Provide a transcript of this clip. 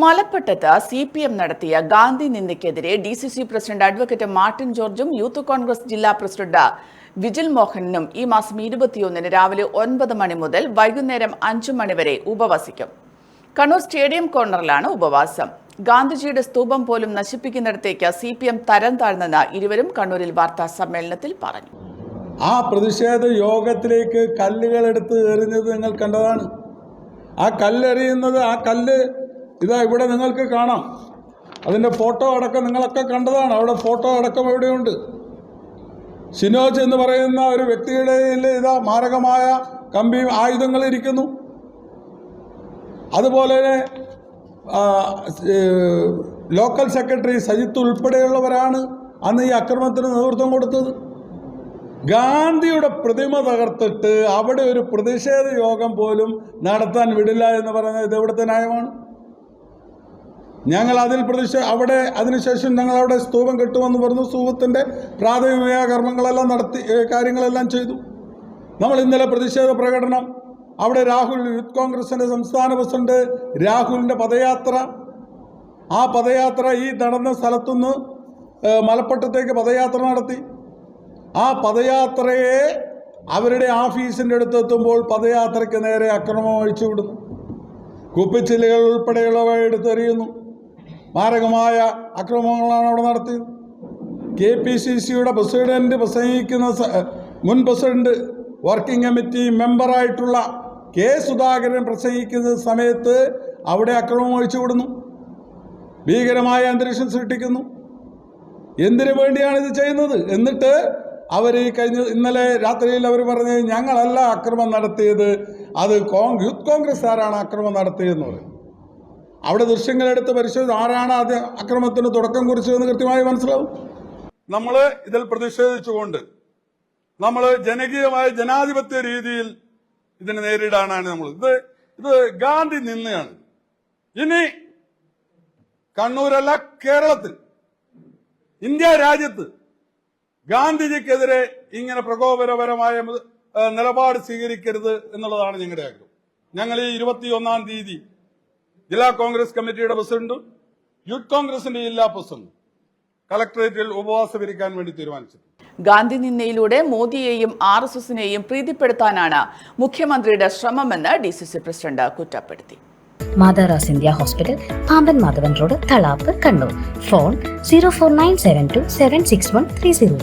മലപ്പട്ടത്ത് C P M നടത്തിയ Gandhi നിന്ദയ്ക്കെതിരെ D C C president advocate Martin ജോർജും youth Congress ജില്ലാ president vigil മോഹനും ഈ മാസം ഇരുപത്തിയൊന്നിന് രാവിലെ ഒൻപത് മണി മുതൽ വൈകുന്നേരം അഞ്ചു മണി വരെ ഉപവസിക്കും. കണ്ണൂർ സ്റ്റേഡിയം കോർണറിലാണ് ഉപവാസം. ഗാന്ധിജിയുടെ സ്തൂപം പോലും നശിപ്പിക്കുന്നിടത്തേക്ക് സി പി എം തരം താഴ്ന്നെന്ന് ഇരുവരും കണ്ണൂരിൽ വാർത്താ സമ്മേളനത്തിൽ പറഞ്ഞു. ആ പ്രതിഷേധ യോഗത്തിലേക്ക് കല്ലുകൾ എടുത്ത് എറിഞ്ഞത് നിങ്ങൾ കണ്ടതാണ്. ആ കല്ലെറിയുന്നത് ആ കല്ല് ഇതാ ഇവിടെ നിങ്ങൾക്ക് കാണാം. അതിന്റെ ഫോട്ടോ അടക്കം നിങ്ങളൊക്കെ കണ്ടതാണ്. അവിടെ ഫോട്ടോ അടക്കം എവിടെയുണ്ട്? സിനോജ് എന്ന് പറയുന്ന ഒരു വ്യക്തിയുടെ ഇതാ മാരകമായ കമ്പി ആയുധങ്ങൾ ഇരിക്കുന്നു. അതുപോലെ ലോക്കൽ സെക്രട്ടറി സജിത്ത് ഉൾപ്പെടെയുള്ളവരാണ് അന്ന് ഈ അക്രമത്തിന് നേതൃത്വം കൊടുത്തത്. ഗാന്ധിയുടെ പ്രതിമ തകർത്തിട്ട് അവിടെ ഒരു പ്രതിഷേധ യോഗം പോലും നടത്താൻ വിടില്ല എന്ന് പറയുന്നത് ഇത് എവിടുത്തെ ന്യായമാണ്? ഞങ്ങൾ അതിൽ പ്രതിഷേ അവിടെ അതിനുശേഷം ഞങ്ങൾ അവിടെ സ്തൂപം കെട്ടുമെന്ന് പറഞ്ഞു. സ്തൂപത്തിന്റെ പ്രാഥമിക കർമ്മങ്ങളെല്ലാം നടത്തി കാര്യങ്ങളെല്ലാം ചെയ്തു. നമ്മൾ ഇന്നലെ പ്രതിഷേധ പ്രകടനം അവിടെ രാഹുൽ യൂത്ത് കോൺഗ്രസിന്റെ സംസ്ഥാന പ്രസിഡന്റ് രാഹുലിന്റെ പദയാത്ര. ആ പദയാത്ര ഈ നടന്ന സ്ഥലത്തുനിന്ന് മലപ്പട്ടത്തേക്ക് പദയാത്ര നടത്തി. ആ പദയാത്രയെ അവരുടെ ഓഫീസിന്റെ അടുത്ത് എത്തുമ്പോൾ പദയാത്രയ്ക്ക് നേരെ അക്രമം അഴിച്ചു വിടുന്നു കുപ്പിച്ചില്ലുകൾ ഉൾപ്പെടെയുള്ളവ എടുത്തെറിയുന്നു. മാരകമായ അക്രമങ്ങളാണ് അവിടെ നടത്തിയത്. കെ പി സി സിയുടെ പ്രസിഡന്റ് പ്രസംഗിക്കുന്ന മുൻ പ്രസിഡന്റ് വർക്കിംഗ് കമ്മിറ്റി മെമ്പറായിട്ടുള്ള കെ സുധാകരൻ പ്രസംഗിക്കുന്ന സമയത്ത് അവിടെ അക്രമം ഒഴിച്ചു വിടുന്നു ഭീകരമായ അന്തരീക്ഷം സൃഷ്ടിക്കുന്നു. എന്തിനു വേണ്ടിയാണ് ഇത് ചെയ്യുന്നത്? എന്നിട്ട് അവർ കഴിഞ്ഞ ഇന്നലെ രാത്രിയിൽ അവർ പറഞ്ഞത് ഞങ്ങളല്ല അക്രമം നടത്തിയത്. അത് കോൺ യൂത്ത് കോൺഗ്രസ്സുകാരാണ് അക്രമം നടത്തിയതെന്ന് പറയും. അവിടെ ദൃശ്യങ്ങളെടുത്ത് പരിശോധിച്ച് ആരാണ് അത് അക്രമത്തിന് തുടക്കം കുറിച്ചതെന്ന് കൃത്യമായി മനസ്സിലാവും? നമ്മൾ ഇതിൽ പ്രതിഷേധിച്ചുകൊണ്ട് നമ്മൾ ജനകീയമായ ജനാധിപത്യ രീതിയിൽ ഇതിനെ നേരിടാനാണ് നമ്മൾ ഇത് ഇത് ഗാന്ധി നിന്നയാണ്. ഇനി കണ്ണൂരല്ല കേരളത്തിൽ. ഇന്ത്യ രാജ്യത്ത് ഗാന്ധിജിക്കെതിരെ ഇങ്ങനെ പ്രകോപനപരമായ നിലപാട് സ്വീകരിക്കരുത് എന്നുള്ളതാണ് ഞങ്ങളുടെ ആഗ്രഹം. ഞങ്ങൾ ഈ ഇരുപത്തിയൊന്നാം തീയതി ജില്ലാ കോൺഗ്രസ് കമ്മിറ്റിയുടെ പ്രസിഡന്റും യൂത്ത് കോൺഗ്രസിന്റെ ജില്ലാ പ്രസിഡന്റും കളക്ടറേറ്റിൽ ഉപവാസം ഇരിക്കാൻ വേണ്ടി തീരുമാനിച്ചു ഗാന്ധി നിന്നയിലൂടെ മോദിയെയും ആർ എസ് എസിനെയും പ്രീതിപ്പെടുത്താനാണ് മുഖ്യമന്ത്രിയുടെ ശ്രമമെന്ന് ഡി സി സി പ്രസിഡന്റ് കുറ്റപ്പെടുത്തി. മാതാറാസ് India hospital Pamban Madhavan road Thalap Kannur. Phone zero four nine seven two seven six one three zero.